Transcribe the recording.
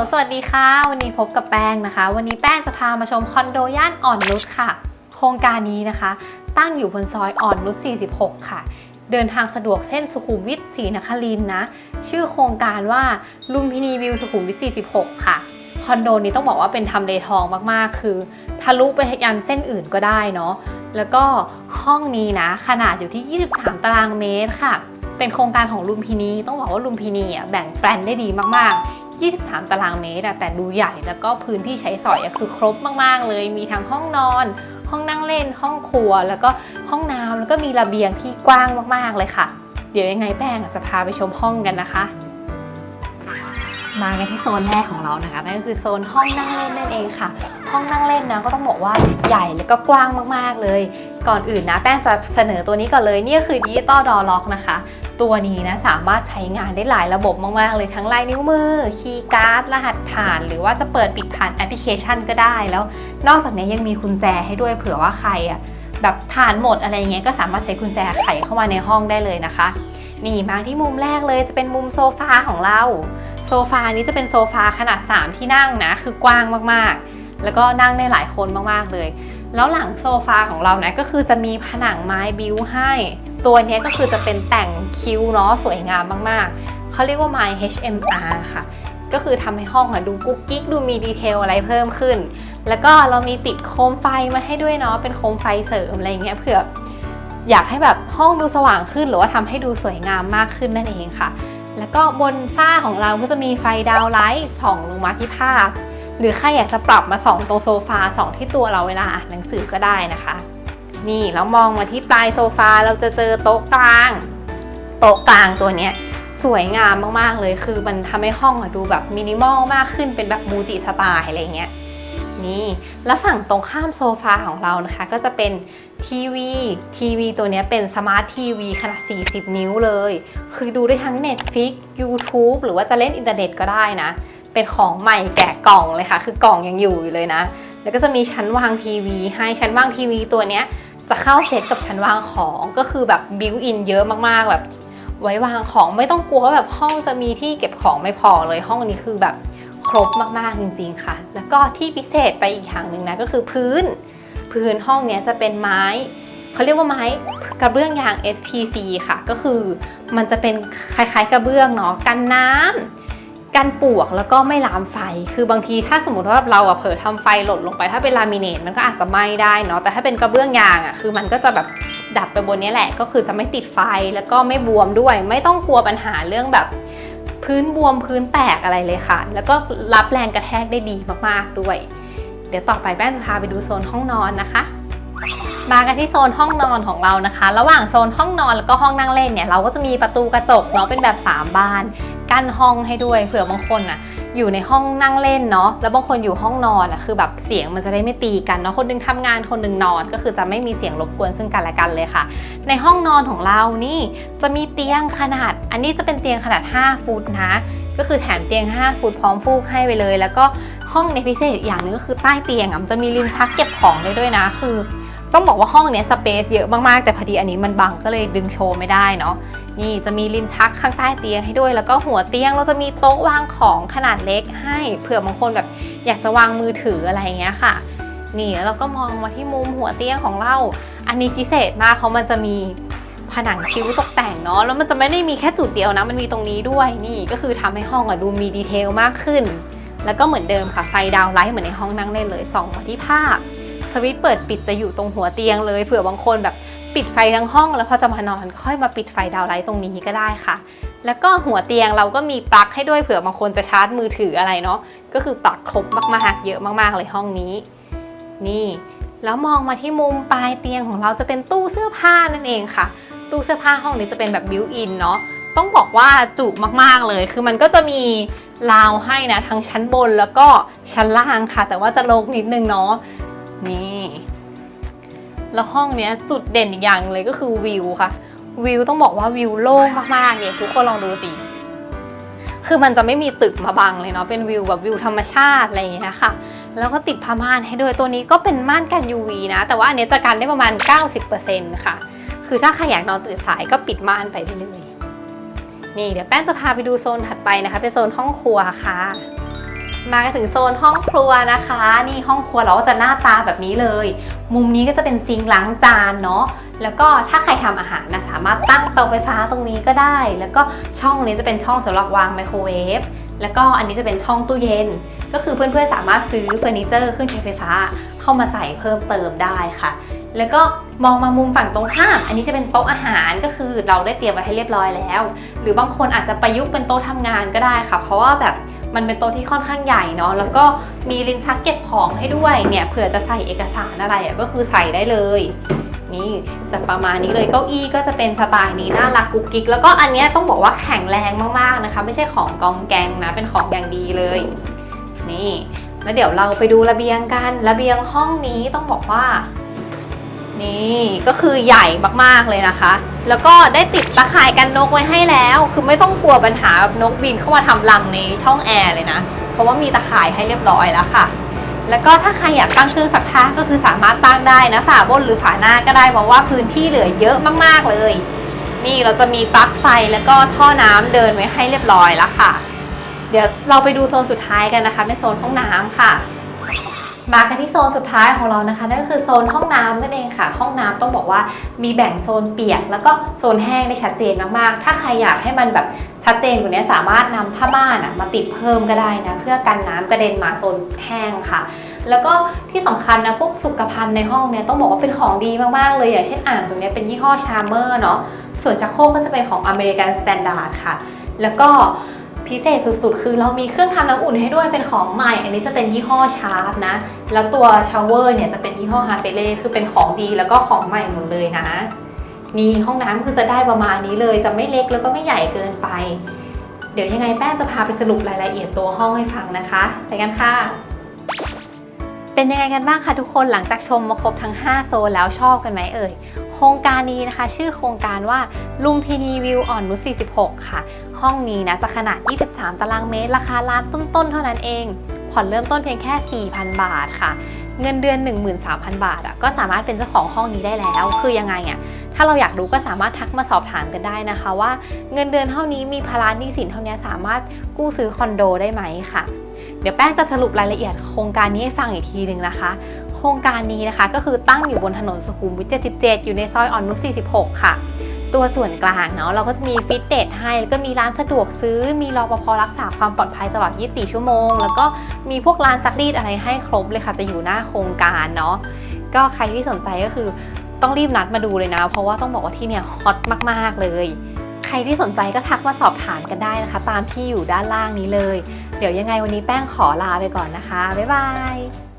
ล สวัสดีค่ะ วันนี้พบกับแป้งนะคะ วันนี้แป้งจะพามาชมคอนโดย่านอ่อนนุชค่ะ โครงการนี้นะคะ ตั้งอยู่บนซอยอ่อนนุช 46 ค่ะ เดินทางสะดวกเส้นสุขุมวิทศรีนครินนะ ชื่อโครงการว่าลุมพินีวิวสุขุมวิท 46 ค่ะ คอนโดนี้ต้องบอกว่าเป็นทำเลทองมากๆ คือ ทะลุไปยันเส้นอื่นก็ได้เนาะ แล้วก็ห้องนี้นะ ขนาดอยู่ที่ 23 ตารางเมตรค่ะ เป็นโครงการของลุมพินี ต้องบอกว่าลุมพินีอะแบ่งแปลนได้ดีมากๆ 23 ตารางเมตรอะแต่ดูใหญ่แล้วก็พื้นที่ใช้สอยอะคือครบมากๆเลย มีทั้งห้องนอน ห้องนั่งเล่น ห้องครัว แล้วก็ห้องน้ำแล้วก็มีระเบียงที่กว้างมากๆเลยค่ะ เดี๋ยวยังไงแป้งจะพาไปชมห้องกันนะคะมากันที่โซนแรกของเรานะคะนั่นก็คือโซนห้องนั่งเล่นนั่นเองค่ะ ห้องนั่งเล่นนะก็ต้องบอกว่าใหญ่แล้วก็กว้างมากๆเลย ก่อนอื่นนะแป้งจะเสนอตัวนี้ก่อนเลยนี่ก็คือดิจิตอลดอล็อกนะคะ ตัวนี้นะสามารถใช้งานได้หลายระบบมากๆเลยทั้งลายนิ้วมือ คีย์การ์ด รหัสผ่าน หรือว่าจะเปิดปิดผ่านแอปพลิเคชันก็ได้ แล้วนอกจากนี้ยังมีกุญแจให้ด้วยเผื่อว่าใครอะแบบผ่านหมดอะไรเงี้ยก็สามารถใช้กุญแจไขเข้ามาในห้องได้เลยนะคะ นี่มาที่มุมแรกเลยจะเป็นมุมโซฟาของเรา โซฟานี้จะเป็นโซฟาขนาด 3 ที่นั่งนะคือกว้างมากๆ แล้วก็นั่งได้หลายคนมากๆเลย แล้วหลังโซฟาของเรานะก็คือจะมีผนังไม้บิวให้ ตัวนี้ก็คือจะเป็นแต่งคิ้วเนาะสวยงามมากๆ เขาเรียกว่า My HMR ค่ะ ก็คือทำให้ห้องอดูกุ๊กกิ๊กดูมีดีเทลอะไรเพิ่มขึ้น แล้วก็เรามีติดโคมไฟมาให้ด้วยเนาะเป็นโคมไฟเสริมอะไรเงี้ยเผื่ออยากให้แบบห้องดูสว่างขึ้น หรือว่าทำให้ดูสวยงามมากขึ้นนั่นเองค่ะ แล้วก็บนฝ้าของเราก็จะมีไฟดาวไลท์ส่องลงมาที่ภาพ หรือใครอยากจะปรับมาส่องตรงโซฟาส่องที่ตัวเราเวลาอ่านหนังสือก็ได้นะคะ นี่แล้วมองมาที่ปลายโซฟาเราจะเจอโต๊ะกลาง โต๊ะกลางตัวเนี้ยสวยงามมากๆเลยคือมันทำให้ห้องอะดูแบบมินิมอลมากขึ้นเป็นแบบมูจิสไตล์อะไรเงี้ยนี่แล้วฝั่งตรงข้ามโซฟาของเรานะคะ ก็จะเป็นทีวีทีวีตัวนี้เป็นสมาร์ททีวีขนาด 40 นิ้วเลย คือดูได้ทั้ง Netflix YouTube หรือว่าจะเล่นอินเทอร์เน็ตก็ได้นะ เป็นของใหม่แกะกล่องเลยค่ะ คือกล่องยังอยู่อยู่เลยนะ แล้วก็จะมีชั้นวางทีวีให้ชั้นวางทีวีตัวนี้ จะเข้าเซตกับชั้นวางของก็คือแบบบิวอินเยอะมากๆแบบ ไว้วางของไม่ต้องกลัวว่าแบบห้องจะมีที่เก็บของไม่พอเลยห้องนี้คือแบบครบมากๆจริงๆค่ะ แล้วก็ที่พิเศษไปอีกอย่างหนึ่งนะก็คือพื้น พื้นห้องเนี้ยจะเป็นไม้เขาเรียกว่าไม้กระเบื้องยาง SPC ค่ะ ก็คือมันจะเป็นคล้ายๆกระเบื้องเนาะกันน้ำ กันปลวกแล้วก็ไม่ลามไฟ คือบางทีถ้าสมมติว่าเราอะเผลอทำไฟหล่นลงไปถ้าเป็นลามิเนตมันก็อาจจะไหม้ได้เนาะ แต่ถ้าเป็นกระเบื้องยางอะคือมันก็จะแบบดับไปบนนี้แหละ ก็คือจะไม่ติดไฟแล้วก็ไม่บวมด้วย ไม่ต้องกลัวปัญหาเรื่องแบบพื้นบวมพื้นแตกอะไรเลยค่ะ แล้วก็รับแรงกระแทกได้ดีมากๆด้วย เดี๋ยวต่อไปแป้งจะพาไปดูโซนห้องนอนนะคะมากันที่โซนห้องนอนของเรานะคะ ระหว่างโซนห้องนอนแล้วก็ห้องนั่งเล่นเนี่ยเราก็จะมีประตูกระจกเนาะเป็นแบบ 3 บาน กั้นห้องให้ด้วย เผื่อบางคนอะอยู่ในห้องนั่งเล่นเนาะแล้วบางคนอยู่ห้องนอนอะคือแบบเสียงมันจะได้ไม่ตีกันเนาะคนหนึงทำงานคนหนึงนอน ก็คือจะไม่มีเสียงรบกวนซึ่งกันและกันเลยค่ะ ในห้องนอนของเรานี่จะมีเตียงขนาด อันนี้จะเป็นเตียงขนาด 5 ฟุตนะก็คือแถมเตียง 5 ฟุตพร้อมฟูกให้ไปเลย แล้วก็ห้องในพิเศษอย่างหนึงก็คือใต้เตียงอะมันจะมีลิ้นชักเก็บของได้ด้วยนะ คือ ต้องบอกว่าห้องเนี้ยสเปซเยอะมากๆ แต่พอดีอันนี้มันบังก็เลยดึงโชว์ไม่ได้เนาะนี่จะมีลิ้นชักข้างใต้เตียงให้ด้วย แล้วก็หัวเตียงเราจะมีโต๊ะวางของขนาดเล็กให้เผื่อบางคนแบบอยากจะวางมือถืออะไรเงี้ยค่ะ นี่แล้วเราก็มองมาที่มุมหัวเตียงของเรา อันนี้พิเศษมากเขามันจะมีผนังคิ้วตกแต่งเนาะแล้วมันจะไม่ได้มีแค่จุดเดียวนะ มันมีตรงนี้ด้วยนี่ก็คือทำให้ห้องอะดูมีดีเทลมากขึ้น แล้วก็เหมือนเดิมค่ะไฟดาวไลท์เหมือนในห้องนั่งเล่นเลยส่องมาที่ภาพ สวิตช์เปิดปิดจะอยู่ตรงหัวเตียงเลยเผื่อบางคนแบบปิดไฟทั้งห้อง แล้วพอจะมานอนค่อยมาปิดไฟดาวไลท์ตรงนี้ก็ได้ค่ะ แล้วก็หัวเตียงเราก็มีปลั๊กให้ด้วยเผื่อบางคนจะชาร์จมือถืออะไรเนาะก็คือปลั๊กครบมากๆเยอะมากๆเลยห้องนี้ นี่ แล้วมองมาที่มุมปลายเตียงของเราจะเป็นตู้เสื้อผ้านั่นเองค่ะ ตู้เสื้อผ้าห้องนี้จะเป็นแบบบิวอินเนาะต้องบอกว่าจุมากๆเลย คือมันก็จะมีราวให้นะทั้งชั้นบนแล้วก็ชั้นล่างค่ะ แต่ว่าจะโลงนิดนึงเนาะ นี่ แล้วห้องเนี้ยจุดเด่นอีกอย่างเลยก็คือวิวค่ะ วิวต้องบอกว่าวิวโล่งมากๆเนี่ยทุกคนลองดูสิคือมันจะไม่มีตึกมาบังเลยเนาะเป็นวิวแบบวิวธรรมชาติอะไรอย่างเงี้ยค่ะ แล้วก็ติดผ้าม่านให้ด้วยตัวนี้ก็เป็นม่านกัน UV นะ แต่ว่าอันนี้จะกันได้ประมาณ 90%ค่ะ คือถ้าใครอยากนอนตื่นสายก็ปิดม่านไปได้เลยนี่เดี๋ยวแป้งจะพาไปดูโซนถัดไปนะคะ เป็นโซนห้องครัวค่ะ มากันถึงโซนห้องครัวนะคะ นี่ห้องครัวเราก็จะหน้าตาแบบนี้เลย มุมนี้ก็จะเป็นซิงค์ล้างจานเนาะแล้วก็ถ้าใครทำอาหารนะสามารถตั้งเตาไฟฟ้าตรงนี้ก็ได้ แล้วก็ช่องนี้จะเป็นช่องสำหรับวางไมโครเวฟแล้วก็อันนี้จะเป็นช่องตู้เย็น ก็คือเพื่อนๆสามารถซื้อเฟอร์นิเจอร์เครื่องใช้ไฟฟ้าเข้ามาใส่เพิ่มเติมได้ค่ะ แล้วก็มองมามุมฝั่งตรงข้ามอันนี้จะเป็นโต๊ะอาหารก็คือเราได้เตรียมไว้ให้เรียบร้อยแล้ว หรือบางคนอาจจะประยุกต์เป็นโต๊ะทำงานก็ได้ค่ะ เพราะว่าแบบ มันเป็นโต๊ะที่ค่อนข้างใหญ่เนาะแล้วก็มีลิ้นชักเก็บของให้ด้วยเนี่ยเผื่อจะใส่เอกสารอะไรอะก็คือใส่ได้เลย นี่จะประมาณนี้เลยเก้าอี้ก็จะเป็นสไตล์นี้น่ารักกุ๊กกิ๊กแล้วก็อันนี้ต้องบอกว่าแข็งแรงมากๆนะคะ ไม่ใช่ของกองแกงนะเป็นของอย่างดีเลย นี่แล้วเดี๋ยวเราไปดูระเบียงกัน ระเบียงห้องนี้ต้องบอกว่า นี่ก็คือใหญ่มากๆเลยนะคะ แล้วก็ได้ติดตะข่ายกันนกไว้ให้แล้ว คือไม่ต้องกลัวปัญหาแบบนกบินเข้ามาทำรังในช่องแอร์เลยนะ เพราะว่ามีตะข่ายให้เรียบร้อยแล้วค่ะ แล้วก็ถ้าใครอยากตั้งเครื่องซักผ้าก็คือสามารถตั้งได้นะฝาบนหรือฝาหน้าก็ได้เพราะว่าพื้นที่เหลือเยอะมากๆเลย นี่เราจะมีปลั๊กไฟแล้วก็ท่อน้ำเดินไว้ให้เรียบร้อยแล้วค่ะ เดี๋ยวเราไปดูโซนสุดท้ายกันนะคะเป็นโซนห้องน้ำค่ะ มากันที่โซนสุดท้ายของเรานะคะนั่นก็คือโซนห้องน้ำนั่นเองค่ะ ห้องน้ำต้องบอกว่ามีแบ่งโซนเปียก แล้วก็โซนแห้งได้ชัดเจนมากๆ ถ้าใครอยากให้มันแบบชัดเจนกว่านี้สามารถนำผ้าม่านอะมาติดเพิ่มก็ได้นะเพื่อกันน้ำกระเด็นมาโซนแห้งค่ะ แล้วก็ที่สำคัญนะพวกสุขภัณฑ์ในห้องเนี่ยต้องบอกว่าเป็นของดีมากๆเลยอย่างเช่นอ่างตรงนี้เป็นยี่ห้อชาร์เมอร์เนาะส่วนชักโครกก็จะเป็นของอเมริกันสแตนดาร์ดค่ะ แล้วก็ พิเศษสุดๆ คือเรามีเครื่องทำน้ำอุ่นให้ด้วยเป็นของใหม่ อันนี้จะเป็นยี่ห้อชาร์ปนะ แล้วตัวชาวเวอร์เนี่ยจะเป็นยี่ห้อฮาเปเล่คือเป็นของดีแล้วก็ของใหม่หมดเลยนะ นี่ห้องน้ำคือจะได้ประมาณนี้เลย จะไม่เล็กแล้วก็ไม่ใหญ่เกินไป เดี๋ยวยังไงแป้งจะพาไปสรุปรายละเอียดตัวห้องให้ฟังนะคะไปกันค่ะเป็นยังไงกันบ้างคะทุกคนหลังจากชมมาครบทั้ง 5 โซนแล้วชอบกันไหมเอ่ย โครงการนี้นะคะ ชื่อโครงการว่าลุมพินีวิวอ่อนนุช46 ค่ะ ห้องนี้นะจะขนาด 23 ตารางเมตร ราคาล้านต้น ๆ เท่านั้นเอง ผ่อนเริ่มต้นเพียงแค่ 4,000 บาทค่ะ เงินเดือน 13,000 บาทอะก็สามารถเป็นเจ้าของห้องนี้ได้แล้ว คือยังไงอะถ้าเราอยากรู้ก็สามารถทักมาสอบถามกันได้นะคะ ว่าเงินเดือนเท่านี้มีภาระหนี้สินเท่านี้สามารถกู้ซื้อคอนโดได้ไหมค่ะเดี๋ยวแป้งจะสรุปรายละเอียดโครงการนี้ให้ฟังอีกทีหนึ่งนะคะ โครงการนี้นะคะก็คือตั้งอยู่บนถนนสุขุมวิท 77 อยู่ในซอยอ่อนนุช 46 ค่ะ ตัวส่วนกลางเนาะเราก็จะมีฟิตเนสให้แล้วก็มีร้านสะดวกซื้อ มีรปภรักษาความปลอดภัยตลอด 24 ชั่วโมง แล้วก็มีพวกร้านซักรีดอะไรให้ครบเลยค่ะจะอยู่หน้าโครงการเนาะก็ใครที่สนใจก็คือต้องรีบนัดมาดูเลยนะ เพราะว่าต้องบอกว่าที่เนี่ยฮอตมาก ๆ เลย ใครที่สนใจก็ทักมาสอบถามกันได้นะคะ ตามที่อยู่ด้านล่างนี้เลย เดี๋ยวยังไงวันนี้แป้งขอลาไปก่อนนะคะบ๊ายบาย